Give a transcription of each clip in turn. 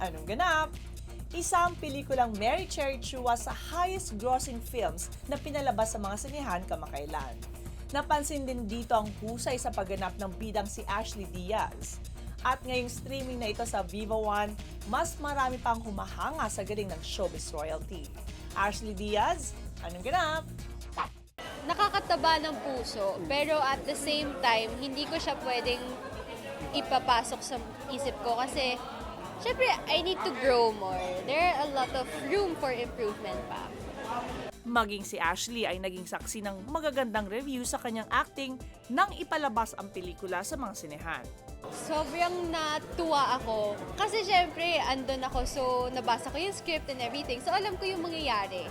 Anong ganap? Isang pelikulang Mary Cherry Chua sa highest grossing films na pinalabas sa mga sinihan kamakailan. Napansin din dito ang husay sa pagganap ng bidang si Ashley Diaz. At ngayong streaming na ito sa Viva One, mas marami pang humahanga sa galing ng showbiz royalty. Ashley Diaz, anong ganap? nakakataba ng puso, pero at the same time, hindi ko siya pwedeng ipapasok sa isip ko kasi syempre, I need to grow more. There are a lot of room for improvement pa. Maging si Ashley ay naging saksi ng magagandang review sa kanyang acting nang ipalabas ang pelikula sa mga sinehan. Sobrang natuwa ako. Kasi syempre, andun ako, so nabasa ko yung script and everything. So alam ko yung mangyayari.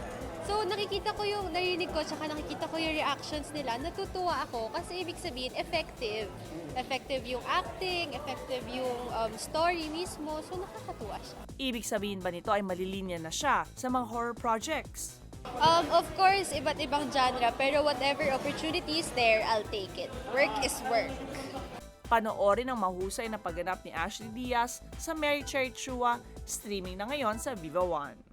So nakikita ko yung, narinig ko, tsaka nakikita ko yung reactions nila. Natutuwa ako kasi ibig sabihin, effective. Effective yung acting, effective yung um, story mismo. So nakakatuwa siya. Ibig sabihin ba nito ay malilinya na siya sa mga horror projects? Um, of course, iba't ibang genre, pero whatever opportunity is there, I'll take it. Work is work. Panoorin ang mahusay na pagganap ni Ashley Diaz sa Mary Cherry Chua, streaming na ngayon sa Viva One.